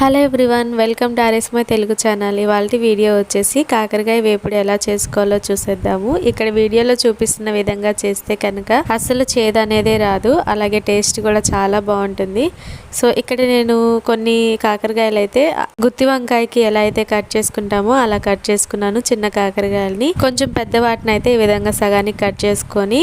Hello everyone welcome to ఆర్ఎస్మై Telugu channel. ఇవాళ video వచ్చేసి కాకరకాయ వేపుడు ఎలా చేసుకోవాలో చూసేద్దాము. ఇక్కడ వీడియోలో చూపిస్తున్న విధంగా చేస్తే కనుక అసలు చేదు అనేదే రాదు. అలాగే టేస్ట్ కూడా చాలా బాగుంటుంది. సో ఇక్కడ నేను కొన్ని కాకరకాయలు అయితే గుత్తి వంకాయకి ఎలా అయితే కట్ చేసుకుంటామో అలా కట్ చేసుకున్నాను చిన్న కాకరకాయలని. కొంచెం పెద్ద వాటిని అయితే ఈ విధంగా సగానికి కట్ చేసుకొని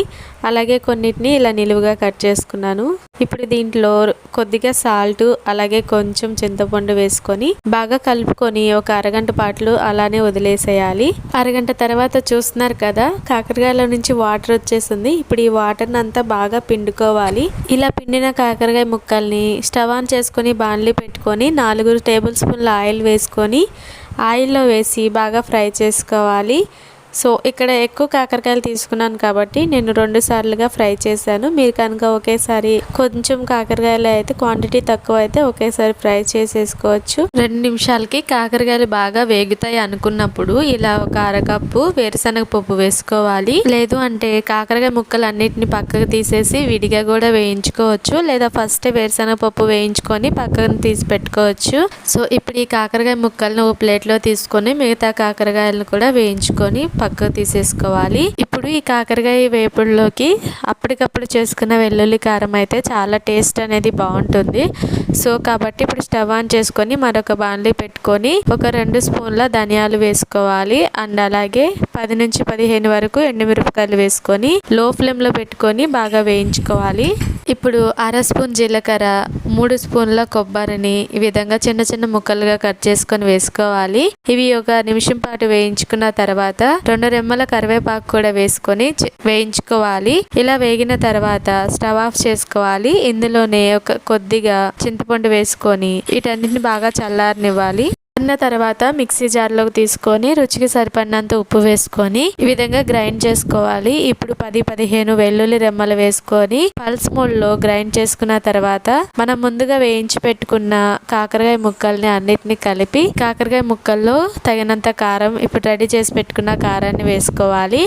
అలాగే కొన్నిటిని ఇలా నిలువుగా కట్ చేసుకున్నాను. ఇప్పుడు దీంట్లో కొద్దిగా సాల్ట్ అలాగే కొంచెం చింతపండు వేసుకొని బాగా కలుపుకొని ఒక అరగంట పాటలు అలానే వదిలేసేయాలి. అరగంట తర్వాత చూస్తున్నారు కదా కాకరకాయలో నుంచి వాటర్ వచ్చేసింది. ఇప్పుడు ఈ వాటర్ని అంతా బాగా పిండుకోవాలి. ఇలా పిండిన కాకరకాయ ముక్కల్ని స్టవ్ ఆన్ చేసుకొని బాణలి పెట్టుకొని నాలుగు టేబుల్ స్పూన్ల ఆయిల్ వేసుకొని ఆయిల్లో వేసి బాగా ఫ్రై చేసుకోవాలి. సో ఇక్కడ ఎక్కువ కాకరకాయలు తీసుకున్నాను కాబట్టి నేను రెండు సార్లుగా ఫ్రై చేశాను. మీరు కనుక ఒకేసారి కొంచెం కాకరకాయలు అయితే క్వాంటిటీ తక్కువ అయితే ఒకేసారి ఫ్రై చేసేసుకోవచ్చు. రెండు నిమిషాలకి కాకరకాయలు బాగా వేగుతాయి అనుకున్నప్పుడు ఇలా ఒక అరకప్పు వేరుశనగ పప్పు వేసుకోవాలి. లేదు అంటే కాకరకాయ ముక్కలు అన్నిటిని పక్కకు తీసేసి విడిగా కూడా వేయించుకోవచ్చు. లేదా ఫస్ట్ వేరుశనగ పప్పు వేయించుకొని పక్కన తీసి పెట్టుకోవచ్చు. సో ఇప్పుడు ఈ కాకరకాయ ముక్కలను ఒక ప్లేట్లో తీసుకొని మిగతా కాకరకాయలను కూడా వేయించుకొని పక్కకు తీసేసుకోవాలి. ఇప్పుడు ఈ కాకరకాయ వేపుడులోకి అప్పటికప్పుడు చేసుకున్న వెల్లుల్లి కారం అయితే చాలా టేస్ట్ అనేది బాగుంటుంది. సో కాబట్టి ఇప్పుడు స్టవ్ ఆన్ చేసుకొని మరొక బాణలి పెట్టుకొని ఒక రెండు స్పూన్ల ధనియాలు వేసుకోవాలి. అండ్ అలాగే పది నుంచి పదిహేను వరకు ఎండుమిరపకాయలు వేసుకొని లో ఫ్లేమ్లో పెట్టుకొని బాగా వేయించుకోవాలి. ఇప్పుడు అర స్పూన్ జీలకర్ర మూడు స్పూన్ల కొబ్బరిని ఈ విధంగా చిన్న చిన్న ముక్కలుగా కట్ చేసుకొని వేసుకోవాలి. ఇవి ఒక నిమిషం పాటు వేయించుకున్న తర్వాత రెండు రెమ్మల కరివేపాకు కూడా వేసుకొని వేయించుకోవాలి. ఇలా వేగిన తర్వాత స్టవ్ ఆఫ్ చేసుకోవాలి. ఇందులోనే ఒక కొద్దిగా చింతపండు వేసుకొని వీటన్నిటిని బాగా చల్లారనివ్వాలి. అన్న తర్వాత మిక్సీ జార్లోకి తీసుకొని రుచికి సరిపడినంత ఉప్పు వేసుకొని ఈ విధంగా గ్రైండ్ చేసుకోవాలి. ఇప్పుడు పది పదిహేను వెల్లుల్లి రెమ్మలు వేసుకొని పల్స్లో గ్రైండ్ చేసుకున్న తర్వాత మనం ముందుగా వేయించి పెట్టుకున్న కాకరకాయ ముక్కల్ని అన్నిటిని కలిపి కాకరకాయ ముక్కల్లో తగినంత కారం ఇప్పుడు రెడీ చేసి పెట్టుకున్న కారాన్ని వేసుకోవాలి.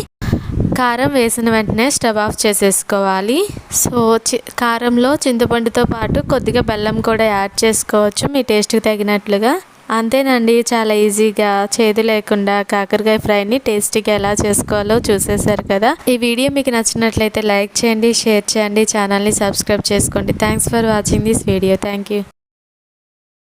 కారం వేసిన వెంటనే స్టవ్ ఆఫ్ చేసేసుకోవాలి. సో చి కారంలో చింతపండుతో పాటు కొద్దిగా బెల్లం కూడా యాడ్ చేసుకోవచ్చు. మీ టేస్ట్కి తగినట్లుగా. అంతేనండి చాలా ఈజీగా చేదు లేకుండా కాకరకాయ ఫ్రైని టేస్టీగా ఎలా చేసుకోవాలో చూసేశారు కదా. ఈ వీడియో మీకు నచ్చినట్లయితే లైక్ చేయండి షేర్ చేయండి ఛానల్ని సబ్స్క్రైబ్ చేసుకోండి. Thanks for watching this video. Thank you.